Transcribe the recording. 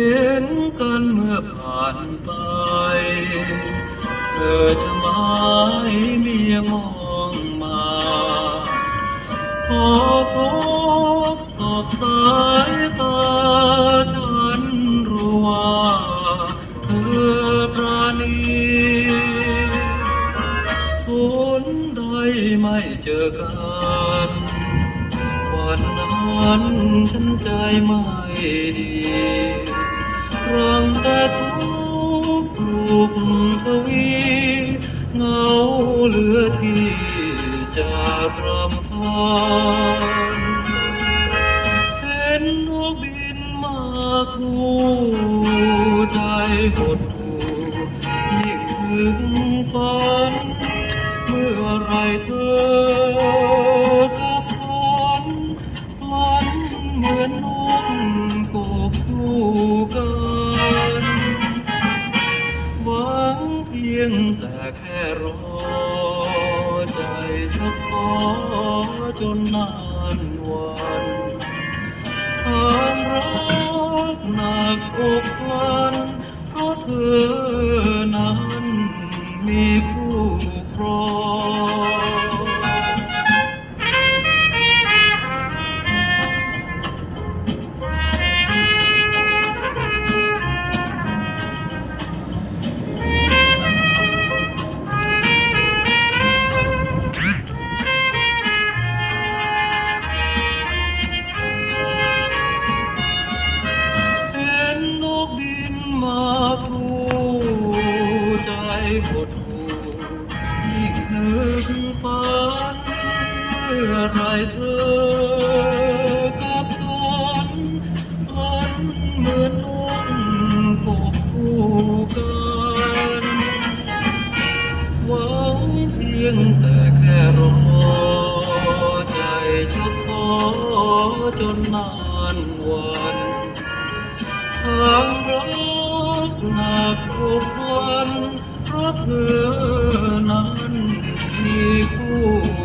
ห็นกันเมื่อผ่านไป เธอจะไม้เมียมองมาพอพบสอบสายตาฉันรู้ว่าเธอปราณีผลใดไม่เจอกันวันนั้นฉันใจไม่ดี รังแต่ทุกข์ลูกทวีเงาเหลือที่จะรำพันเห็นนกบินมาคู่ใจหดหู่ยิ่งถึงฝัน เมื่อไรเธอกับฉันพลันเหมือนนก จนนานวันทางรักหนักอกวั ฝันเมื่อไรเธอกับฉันพันเหมือนนกกบคู่กันหวังเพียงแต่แค่รอใจชักขอจนนานวันทางรักหนักอกวันเพราะเธอ 一壶